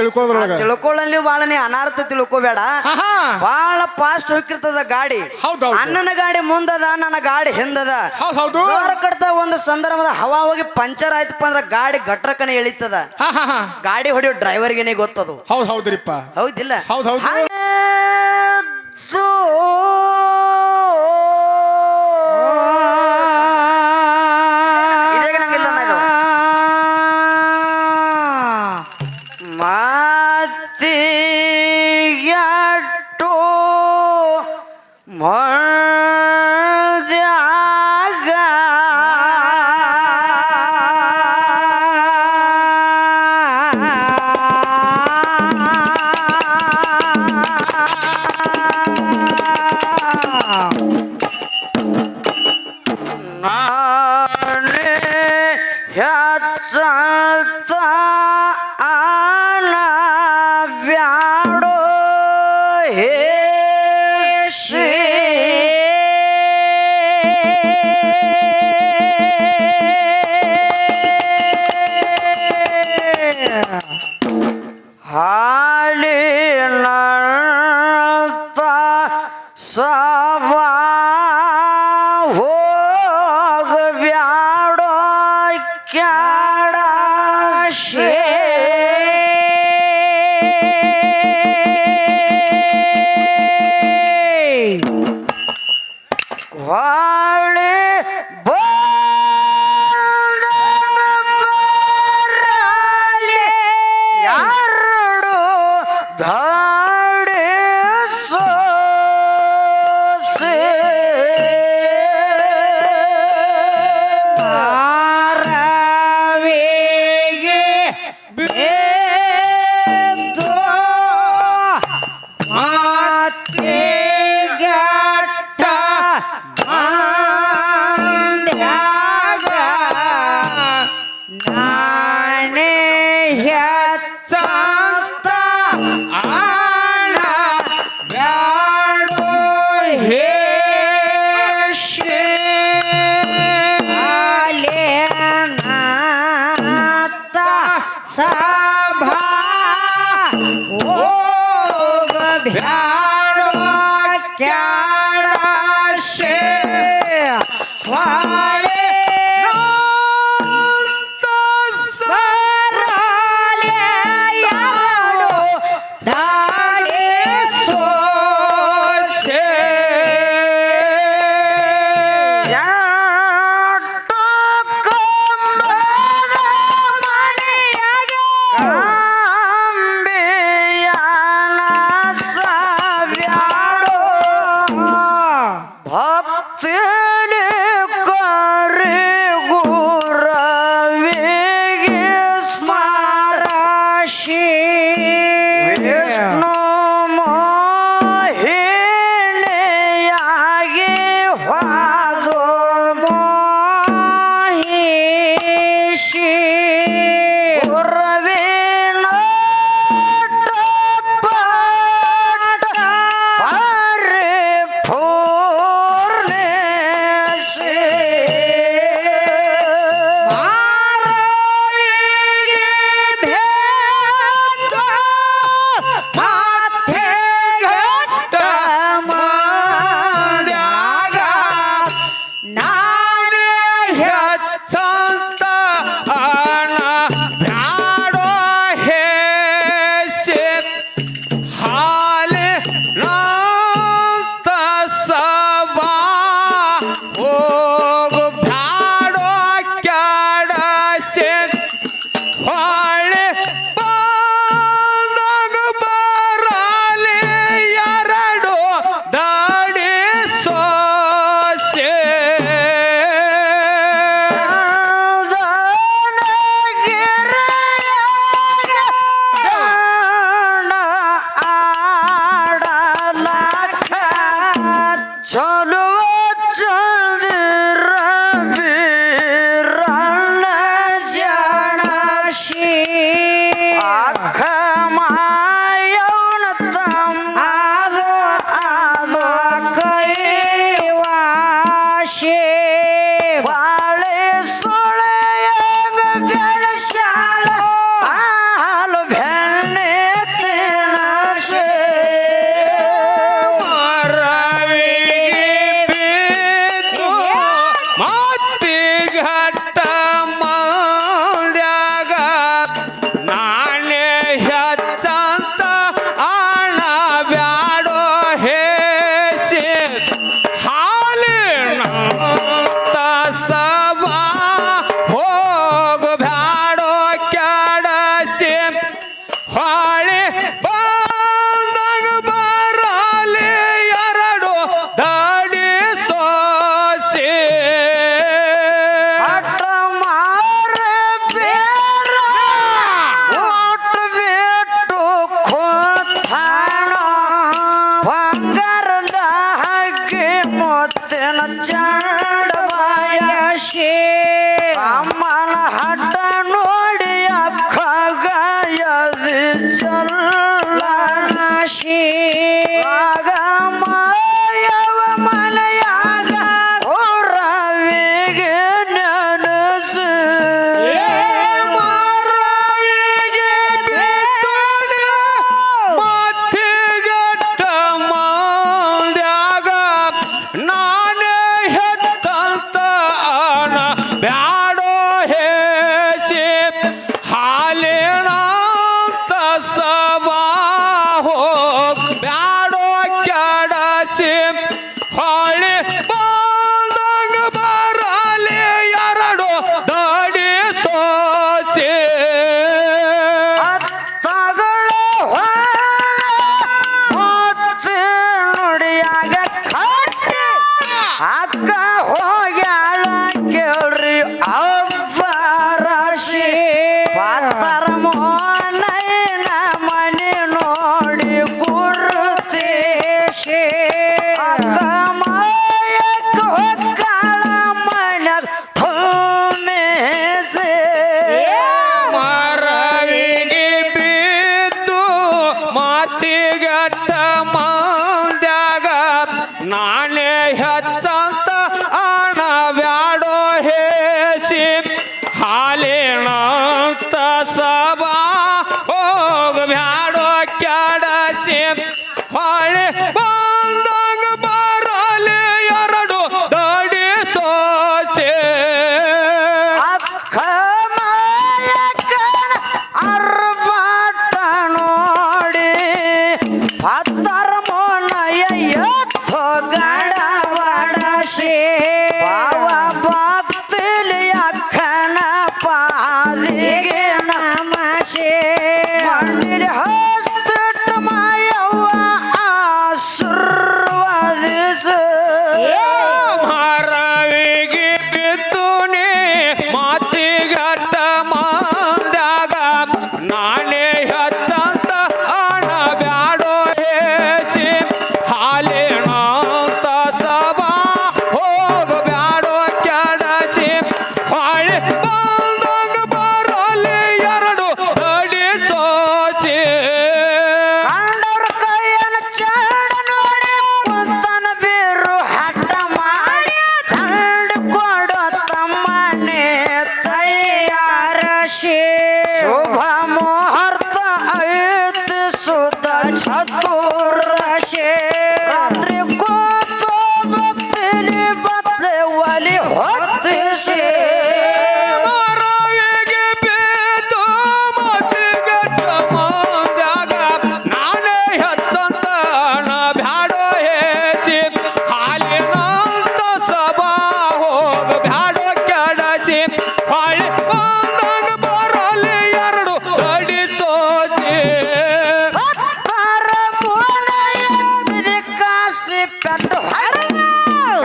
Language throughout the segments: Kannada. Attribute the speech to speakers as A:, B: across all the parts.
A: ತಿಳ್ಕೊಳ್ಳೋದ್ರೊಳಗ.
B: ತಿಳ್ಕೊಳ್ಳಲ್ಲಿ ಬಹಳ ನೀ ಅನಾರ್ಥ ತಿಳ್ಕೊಬೇಡ. ಬಹಳ ಫಾಸ್ಟ್ ಹೋಗಿರ್ತದ ಗಾಡಿ.
A: ಹೌದು
B: ಅಣ್ಣನ ಗಾಡಿ ಮುಂದದ ನನ್ನ ಗಾಡಿ ಹಿಂದದ. ಕಡ್ತ ಒಂದು ಸಂದರ್ಭದ ಹವಾ ಹೋಗಿ ಪಂಚರ್ ಆಯ್ತಪ್ಪ ಅಂದ್ರ ಗಾಡಿ ಗಟ್ರಕನೆ ಎಳಿತದ. ಗಾಡಿ ಹೊಡಿಯೋ ಡ್ರೈವರ್ಗೆನೆ ಗೊತ್ತದು.
A: ಹೌದ್ ಹೌದ್ರಿಪ್ಪ.
B: ಹೌದಿಲ್ಲ.
A: ಹೌದ್ ಹೌದು.
B: ಮಾತಿಗೆಟ್ಟು ಮಳ್ದ್ಯಾಗ Yeah. கட்டு கட்டு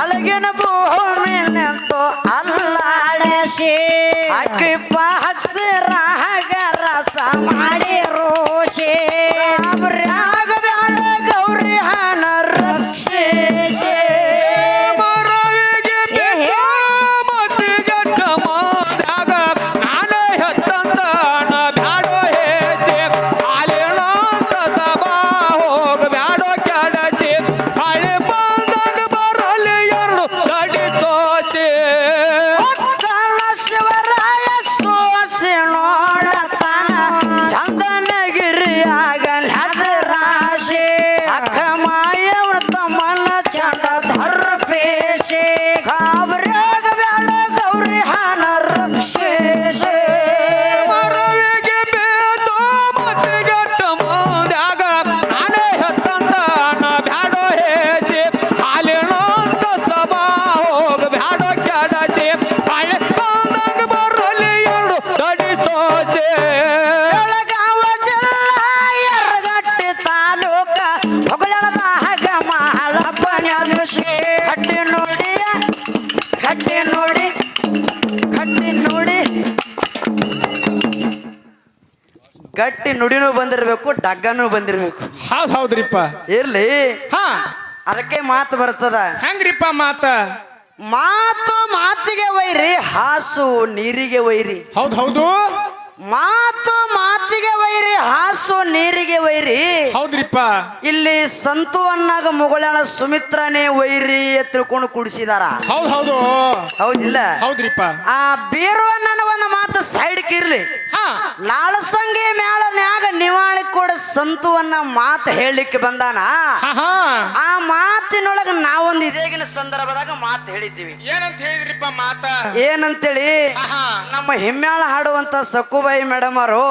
B: ಅಳಗಿನ ಅಲ್ಲಾಡಿಸಿ. ಅಕ್ಕಿ
A: ಹಸಿರ ಹಗ
B: ರಸ ಮಾಡಿರು. ಬಂದಿರಬೇಕು ಡಗ್ಗನೂ ಬಂದಿರಬೇಕು.
A: ಹೌದು ಹೌದ್ರಿಪ್ಪ.
B: ಇರ್ಲಿ.
A: ಹಾ.
B: ಅದಕ್ಕೆ ಮಾತು ಬರ್ತದ.
A: ಹೆಂಗ್ರಿಪ್ಪ ಮಾತ?
B: ಮಾತು ಮಾತಿಗೆ ವೈರಿ ಹಾಸು ನೀರಿಗೆ ವೈರಿ
A: ಹೌದು ಹೌದು.
B: ಮಾತು ಮಾತಿಗೆ ವೈರಿ ಹಾಸು ನೀರಿಗೆ ವೈರಿ
A: ಹೌದ್ರಿಪ್ಪ.
B: ಇಲ್ಲಿ ಸಂತು ಅನ್ನಾಗ ಮುಗಳನ ಸುಮಿತ್ರನೇ ವೈರಿ ತಿಳ್ಕೊಂಡು ಕುಡಿಸಿದಾರ.
A: ಹೌದ್ ಹೌದು.
B: ಹೌದಿಲ್ಲ?
A: ಹೌದ್ರಿಪ್ಪ.
B: ಆ ಬೀರು ಅಣ್ಣನ ಒಂದು ಮಾತು
A: ಸೈಡ್ಕಿರ್ಲಿ
B: ಲಾಳಸಂಗಿ ಮೇಳನ್ಯಾಗ ನಿವಾಳಿ ಕೂಡ ಸಂತುವನ್ನ ಮಾತು ಹೇಳಲಿಕ್ಕೆ ಬಂದಾನ? ಆ ಮಾತಿನೊಳಗ ನಾವೊಂದು ಇದೇಗಿನ ಸಂದರ್ಭದಾಗ ಮಾತು ಹೇಳಿದ್ದೀವಿ.
A: ಏನಂತ ಹೇಳಿದ್ರಿಪ್ಪ ಮಾತ?
B: ಏನಂತೇಳಿ. ನಮ್ಮ ಹಿಮ್ಮೇಳ ಹಾಡುವಂತ ಸಕ್ಕುಬಾಯಿ ಮೇಡಮ್ ಅವರು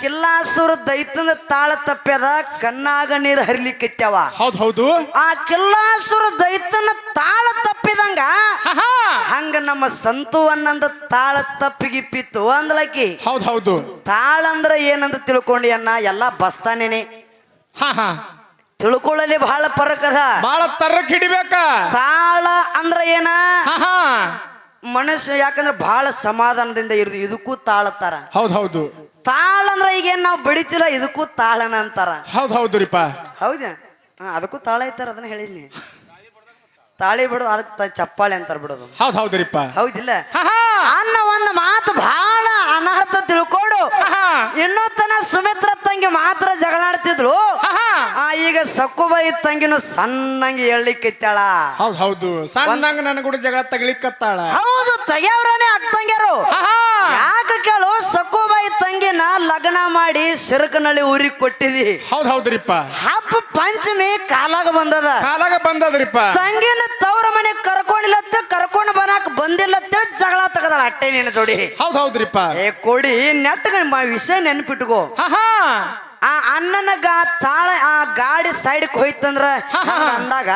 B: ಕಿಲ್ಲಾಸುರ ದೈತನ ತಾಳ ತಪ್ಪ್ಯದ ಕಣ್ಣಾಗ ನೀರು ಹರಿಲಿಕ್ಕಿತ್ಯಾವ.
A: ಹೌದ್ ಹೌದು.
B: ಆ ಕಿಲ್ಲಾಸುರ ದೈತನ ತಾಳ ತಪ್ಪಿದಂಗ
A: ಹಾ
B: ಹಂಗ ನಮ್ಮ ಸಂತು ಅನ್ನಂದ ತಾಳ ತಪ್ಪಿಗಿಪ್ಪಿತ್ತು ಅಂದ್ಲಕ್ಕಿ
A: ಹೌದ್ ಹೌದು.
B: ತಾಳ ಅಂದ್ರ ಏನಂತ ತಿಳ್ಕೊಂಡಿ ಅನ್ನ ಎಲ್ಲಾ ಬಸ್ತಾನೇನೆ.
A: ಹಾ ಹಾ.
B: ತಿಳ್ಕೊಳ್ಳಲಿ ಬಹಳ ಪರಕದ
A: ಬಹಳ ತರಕ್ ಹಿಡಿಬೇಕ.
B: ತಾಳ ಅಂದ್ರ ಏನ? ಮನುಷ್ಯ ಯಾಕಂದ್ರೆ ಬಹಳ ಸಮಾಧಾನದಿಂದ ಇರುದು ಇದಕ್ಕೂ ತಾಳತ್ತಾರ
A: ಹೌದು ಹೌದು.
B: ತಾಳ ಅಂದ್ರ ಈಗೇನ್ ನಾವು ಬಡಿತಿಲ್ಲ ಇದಕ್ಕೂ ತಾಳನ ಅಂತಾರ.
A: ಹೌದು
B: ಹೌದು ರೀಪಾ. ಹೌದಾ ಅದಕ್ಕೂ ತಾಳ ಐತಾರ ಅದನ್ನ ಹೇಳಿನಿ ತಾಳಿ ಬಿಡು ಅದಕ್ಕೆ ಚಪ್ಪಾಳೆ ಅಂತಾರ ಬಿಡೋದು.
A: ಹೌದ್ ಹೌದ್ರಿಪ್ಪ
B: ಹೌದಿಲ್ಲ? ಅನ್ನೋ ಒಂದು ಮಾತು ಬಹಳ ಅನರ್ಥ ತಿಳ್ಕೊಂಡು. ಇನ್ನೂ ತನ ಸುಮಿತ್ರ ತಂಗಿ ಮಾತ್ರ ಜಗಳಾಡ್ತಿದ್ರು ಈಗ ಸಕ್ಕುಬಾಯಿ ತಂಗಿನೂ ಸಣ್ಣಂಗೆ ಹೇಳಲಿಕ್ಕಿತ್ತಾಳ
A: ಹೌದು ಹೌದು. ಸಣ್ಣಂಗ ನನ್ನ ಕೂಡ ಜಗಳ ತಗಲಿಕ್ಕತ್ತಾಳ.
B: ಹೌದು ತೆಗೆಯವ್ರನೇ ಅಕ್ಕಂಗ್ಯಾರು ಯಾಕ ಕೇಳು ಸಕ್ಕುಬಾಯಿ ತಂಗಿನ ಲಗ್ನ ಮಾಡಿ ಸಿರಕನಳ್ಳಿ ಊರಿಗೆ ಕೊಟ್ಟಿದಿ.
A: ಹೌದ್ ಹೌದ್ರಿಪ್ಪ
B: ಪಂಚಮಿ ಕಾಲಾಗ ಬಂದದ.
A: ಕಾಲಾಗ ಬಂದದ್ರಿಪ್ಪ.
B: ತಂಗಿನ ತವ್ರ ಮನೆ ಕರ್ಕೊಂಡಿಲ್ಲತ್ತ ಕರ್ಕೊಂಡು ಬರಾಕ್ ಬಂದಿಲ್ಲ ಅಂತೇಳಿ ಜಗಳ ತಗದಾಳ ಅಟ್ಟೆ ನಿನ್ನ ಜೋಡಿ.
A: ಹೌದ್ ಹೌದ್ರಿಪ್ಪ.
B: ಏ ಕೊಡಿ ನೆಟ್ಟಗ ಮ ವಿಷಯ ನೆನ್ಪಿಟ್ಕೋ. ಆ ಅಣ್ಣನ ಗಾ ತಾಳ ಆ ಗಾಡಿ ಸೈಡ್ಗೆ ಹೋಯ್ತಂದ್ರ. ಅಂದಾಗ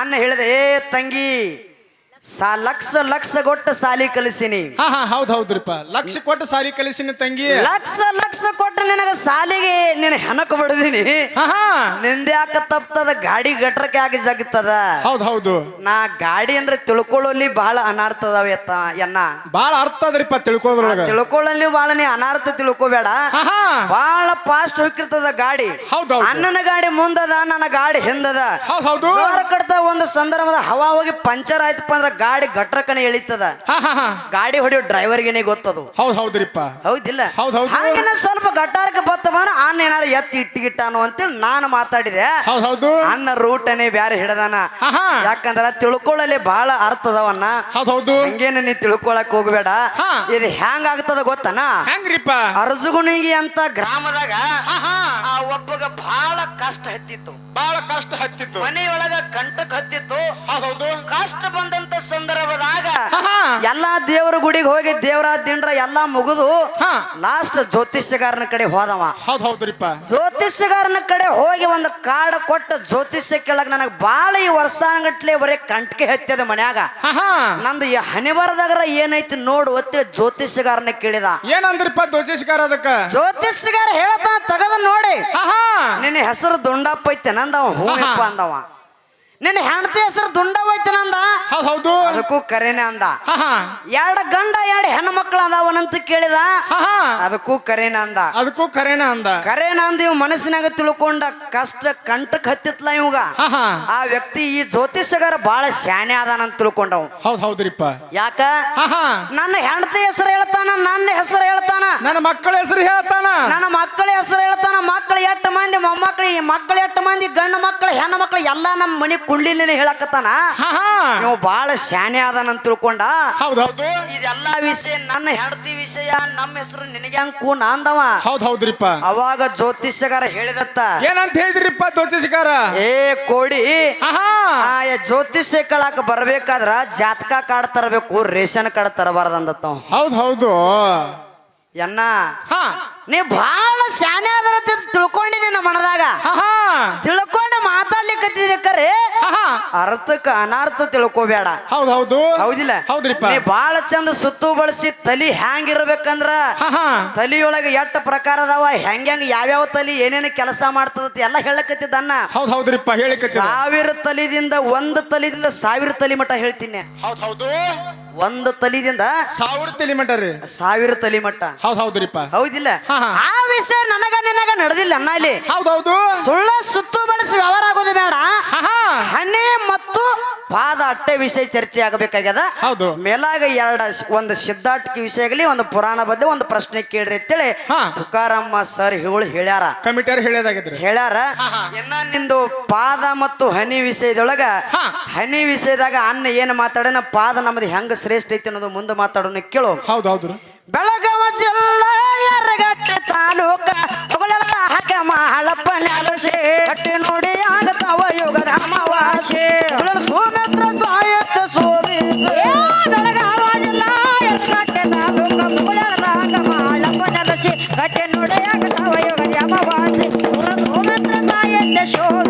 A: ಅನ್ನ
B: ಅಣ್ಣ ಹೇಳಿದೆ ಏ ತಂಗಿ ಸಾ ಲಕ್ಷ ಲಕ್ಷ ಕೊಟ್ಟ ಸಾಲಿ ಕಲಿಸಿನಿ.
A: ಹಾ ಹಾ ಹೌದ್ ಹೌದ್ರಿಪ್ಪ. ಲಕ್ಷ ಕೊಟ್ಟ ಸಾಲಿ ಕಲಿಸಿನ ತಂಗಿ
B: ಲಕ್ಷ ಲಕ್ಷ ಕೊಟ್ಟ ನಿನಗ ಸಾಲಿಗೆ ನಿನ್ನ ಹೆಣಕ್ ಬಿಡದಿನಿ.
A: ಹಾ ಹಾ.
B: ನಿಂದ್ಯಾಕ ತಪ್ತದ? ಗಾಡಿ ಗಟ್ರಕ್ಕೆ ಆಗಿ ಜಗತ್ತದ
A: ಹೌದ್ ಹೌದು.
B: ನಾ ಗಾಡಿ ಅಂದ್ರೆ ತಿಳ್ಕೊಳ್ಳಲಿ ಬಹಳ ಅನಾರ್ಥ ಅದಾವ ಎತ್ತ ಎನ್ನ.
A: ಬಾಳ ಅರ್ಥ ಅದ್ರಿಪ್ಪ ತಿಳ್ಕೊಳದ್ರೊಳಗ
B: ತಿಳ್ಕೊಳ್ಳಲಿ ಬಹಳ ನೀ ಅನಾರ್ಥ ತಿಳ್ಕೊಬೇಡ.
A: ಹಾ ಹಾ.
B: ಬಹಳ ಫಾಸ್ಟ್ ಹೋಗಿರ್ತದ ಗಾಡಿ.
A: ಹೌದ್ ಹೌದು.
B: ಅಣ್ಣನ ಗಾಡಿ ಮುಂದದ ನನ್ನ ಗಾಡಿ ಹಿಂದದ.
A: ಹೌದ್ ಹೌದು.
B: ಜೋರ ಕಡ್ತ ಒಂದು ಸಂದರ್ಭದ ಹವಾ ಹೋಗಿ ಪಂಚರ್ ಆಯ್ತಪ್ಪ ಅಂದ್ರ ಗಾಡಿ ಗಟ್ರಕನೆ ಎಳಿತದ. ಗಾಡಿ ಹೊಡಿಯೋ ಡ್ರೈವರ್ಗೆನೆ ಗೊತ್ತದು.
A: ಹೌದ್ ಹೌದ್ರಿಪ್ಪ
B: ಹೌದಿಲ್ಲ?
A: ಹೌದ್ ಹೌದು.
B: ಹಾಗೇನ ಸ್ವಲ್ಪ ಘಟ್ಟಾರಕ್ಕೆ ಬತ್ತ ಬಂದ್ರ ಅನ್ನ ಏನಾರು ಎತ್ತಿ ಇಟ್ಟಿಗಿಟ್ಟಾನು ಅಂತೇಳಿ ನಾನು ಮಾತಾಡಿದೆ.
A: ಹೌದ್ ಹೌದು.
B: ಅನ್ನ ರೂಟನೆ ಬ್ಯಾರೆ ಹಿಡದಾನ. ಯಾಕಂದ್ರ ತಿಳ್ಕೊಳ್ಳಲಿ ಬಹಳ ಅರ್ಥದವನ್ನ.
A: ಹೌದ್ ಹೌದು.
B: ಹಂಗೇನ ನೀ ತಿಳ್ಕೊಳಕ್ ಹೋಗ್ಬೇಡ. ಇದು ಹ್ಯಾಂಗ ಆಗ್ತದ ಗೊತ್ತನ?
A: ಹೆಂಗ್ರಿಪ್ಪ
B: ಅರ್ಜುಗುಣಿಗಿ ಅಂತ ಗ್ರಾಮದಾಗ ಆ ಒಬ್ಬಗ ಬಹಳ ಕಷ್ಟ ಹತ್ತಿತ್ತು.
A: ಬಾಳ ಕಷ್ಟ ಹತ್ತಿತ್ತು.
B: ಮನೆಯೊಳಗ ಕಂಟಕ್ ಹತ್ತಿತ್ತು.
A: ಹೌದ್.
B: ಕಷ್ಟ ಬಂದಂತ ಸಂದರ್ಭದಾಗ ಎಲ್ಲಾ ದೇವರ ಗುಡಿಗೆ ಹೋಗಿ ದೇವರ ದಿಂಡ್ರ ಎಲ್ಲಾ ಮುಗಿದು. ಲಾಸ್ಟ್ ಜ್ಯೋತಿಷ್ಯಗಾರನ ಕಡೆ ಹೋದವ.
A: ಹೌದ್ ಹೌದ್ರಿಪ್ಪ
B: ಜ್ಯೋತಿಷ್ಯಗಾರನ ಕಡೆ ಹೋಗಿ ಒಂದು ಕಾರ್ಡ್ ಕೊಟ್ಟ ಜ್ಯೋತಿಷ್ಯ ಕೇಳಕ್ ನನಗೆ ಬಾಳ ಈ ವರ್ಷಾಂಗಟ್ಲೆ ಬರೀ ಕಂಟಕೆ ಹತ್ತಿದ ಮನ್ಯಾಗ. ನಂದು ಈ ಹಣೆ ಏನೈತಿ ನೋಡು ಒತ್ತಿ ಜ್ಯೋತಿಷ್ಯಗಾರನ ಕೇಳಿದ.
A: ಏನಂದ್ರಿಪ್ಪ ಜ್ಯೋತಿಷ್ಯಗಾರ ಅದಕ್ಕ?
B: ಜ್ಯೋತಿಷ್ಯಗಾರ ಹೇಳ್ತಾ ತಗದ ನೋಡಿ. ನಿನ್ನ ಹೆಸರು ದುಂಡಪ್ಪ ಐತೆ ನಂದವ ಹೂವಪ್ಪ ಅಂದವ. ನಿನ್ನ ಹೆಂಡತಿ ಹೆಸರು ದುಂಡ ನಂದ?
A: ಹೌದ್ ಹೌದು.
B: ಅದಕ್ಕೂ ಕರೆನೆ ಅಂದ. ಎರಡು ಗಂಡ ಎರಡು ಹೆಣ್ಣು ಮಕ್ಕಳು ಅದಾವನಂತ ಕೇಳಿದ? ಅದಕ್ಕೂ ಕರೆನ ಅಂದ.
A: ಅದಕ್ಕೂ ಕರೇನ ಅಂದ.
B: ಕರೇನ ಅಂದ ಇವ್ ಮನಸ್ಸಿನಾಗ ತಿಳ್ಕೊಂಡ ಕಷ್ಟ ಕಂಟಕ್ ಹತ್ತಿತ್ಲ ಇವಾಗ. ಆ ವ್ಯಕ್ತಿ ಈ ಜ್ಯೋತಿಷಗಾರ ಬಹಳ ಶಾನೆ ಅದಾನಂತ ತಿಳ್ಕೊಂಡವ್.
A: ಹೌದ್ ಹೌದ್ರಿಪ್ಪ.
B: ಯಾಕ? ನನ್ನ ಹೆಂಡತಿ ಹೆಸರು ಹೇಳ್ತಾನ ನನ್ನ ಹೆಸರು ಹೇಳ್ತಾನ.
A: ನನ್ನ ಮಕ್ಕಳ ಹೆಸರು ಹೇಳ್ತಾನ.
B: ನನ್ನ ಮಕ್ಕಳ ಹೆಸರು ಹೇಳ್ತಾನ ಮಕ್ಕಳು ಎಷ್ಟು ಮಂದಿ ಮೊಮ್ಮಕ್ಕಳು ಈ ಮಕ್ಕಳು ಎಷ್ಟು ಮಂದಿ ಗಂಡು ಮಕ್ಕಳು ಹೆಣ್ಣು ಮಕ್ಕಳು ಎಲ್ಲ ನಮ್ಮ ಮನೆ ಕುಂಡ್ಲಿನೇ ಹೇಳಕತ್ತಾನ? ನೀವು ಬಹಳ ಶಾನೆ ಅದಾನಂತ ತಿಳ್ಕೊಂಡ.
A: ಹೌದ್ ಹೌದು
B: ಇದೆಲ್ಲಾ ವಿಷಯ ನನ್ನ ಹೆಂಡತಿ ವಿಷಯ ನಮ್ಮ ಹೆಸರು ನಿನಗೆ ಅಂಕು ನಾಂದವ. ಅಂದವ
A: ಹೌದ್ ಹೌದ್ರಿಪ್ಪ
B: ಅವಾಗ ಜ್ಯೋತಿಷ್ಯಗಾರ ಹೇಳಿದತ್ತ.
A: ಏನಂತ ಹೇಳಿದ್ರಿಪ್ಪ ಜ್ಯೋತಿಷ್ಯಗಾರ?
B: ಏ ಕೋಡಿ. ಜ್ಯೋತಿಷ್ಯ ಕಳಾಕ ಬರ್ಬೇಕಾದ್ರ ಜಾತಕ ಕಾರ್ಡ್ ತರಬೇಕು ರೇಷನ್ ಕಾರ್ಡ್ ತರಬಾರ್ದಂದತ್ತ
A: ಹೌದ್ ಹೌದು
B: ಎನ್ನ?
A: ಹಾ.
B: ನೀ ಬಹಳ ಶಾನೆ ಅದರ ತಿಳ್ಕೊಂಡಿ ನಿನ್ನ ಮನದಾಗ. ತಿಳ್ಕೊಂಡ ಮಾತಾಡ್ಲಿಕ್ಕತ್ತಿದ್ದೆ ಕರೆ ಅರ್ಥಕ್ಕೆ ಅನಾರ್ಥ ತಿಳ್ಕೋಬೇಡ.
A: ಹೌದು ಹೌದು.
B: ಹೌದಿಲ್ಲ?
A: ಹೌದ್ರಿಪ್ಪ.
B: ನೀ ಬಾಳ ಚಂದ ಸುತ್ತು ಬಳಸಿ ತಲಿ ಹ್ಯಾಂಗ್ ಇರ್ಬೇಕಂದ್ರ
A: ಹಾ ಹಾ.
B: ತಲಿಯೊಳಗೆ ಎಷ್ಟು ಪ್ರಕಾರ ಅದಾವ ಹೆಂಗ್ ಹೆಂಗ್ ಯಾವ್ಯಾವ ತಲಿ ಏನೇನು ಕೆಲಸ ಮಾಡ್ತದ ಎಲ್ಲ ಹೇಳಕತ್ತಿದ್ದನ್ನ.
A: ಹೌದ್ ಹೌದ್ರಿಪ್ಪ
B: ಸಾವಿರ ತಲಿದಿಂದ ಒಂದು ತಲಿದಿಂದ ಸಾವಿರ ತಲಿ ಮಠ ಹೇಳ್ತೀನಿ.
A: ಹೌದ್ ಹೌದು.
B: ಒಂದು ತಲಿದಿಂದ
A: ಸಾವಿರ ತಲಿ ರೀ.
B: ಸಾವಿರ ತಲಿ ಮಟ್ಟ.
A: ಹೌದ್ ಹೌದ್ರಿಪ್ಪ
B: ಹೌದಿಲ್ಲ. ಆ ವಿಷಯ ನನಗ ನಿನಗ ನಡೆದಿಲ್ಲ
A: ಹೌದ್ ಹೌದು.
B: ಸುಳ್ಳ ಸುತ್ತು ಬಳಸಿ ವ್ಯವಹಾರ ಆಗೋದು ಬೇಡ.
A: ಹಣೆ
B: ಹನಿ ಮತ್ತು ಪಾದ ಅಟ್ಟೆ ವಿಷಯ ಚರ್ಚೆ ಆಗಬೇಕಾಗ್ಯದ?
A: ಹೌದು.
B: ಮೇಲಾಗ ಎರಡ ಒಂದು ಸಿದ್ಧಾಟಿಕೆ ವಿಷಯ ಆಗಲಿ ಒಂದು ಪುರಾಣ ಬದಲು ಒಂದು ಪ್ರಶ್ನೆ ಕೇಳ್ರಿ ಅಂತೇಳಿ. ತುಕಾರಮ್ಮ ಸರ್ ಹೇಳು ಹೇಳ್ಯಾರ.
A: ಕಮಿಟಿಯರ್ ಹೇಳೋದಾಗಿದ್ರಿ.
B: ಹೇಳ್ಯಾರ ಇನ್ನ ನಿಂದು ಪಾದ ಮತ್ತು ಹನಿ ವಿಷಯದೊಳಗ ಹನಿ ವಿಷಯದಾಗ ಅನ್ನ ಏನ್ ಮಾತಾಡೋಣ ಪಾದ ನಮ್ದು ಹೆಂಗ ಶ್ರೇಷ್ಠ ಐತಿ ಅನ್ನೋದು ಮುಂದೆ ಮಾತಾಡೋಣ ಕೇಳು.
A: ಹೌದು ಹೌದು.
B: ಬೆಳಗಾವ ಜಿಲ್ಲಾ ನಮ್ಮ ಹಳಪ್ಪ ನೆಲಸೆ ಕಟ್ಟಿ ನೋಡಿ ಆಗತವ ಯುಗಧಾಮ ವಾಸೆ ಸೋಮೇತ್ರ ಸಾಯತ್ತ
C: ಸೋರಿ ಬೆಳಗಾವಾಗಿಲ್ಲ ನಮ್ಮ ಹಳಪ್ಪ ನೆಲಸೆ ಕಟ್ಟಿ ನೋಡಿ ಆಗತವ ಯುಗಧಾಮ ವಾಸೆ ಸೋಮೇತ್ರ ಸಾಯತ್ತ ಶೋಭ.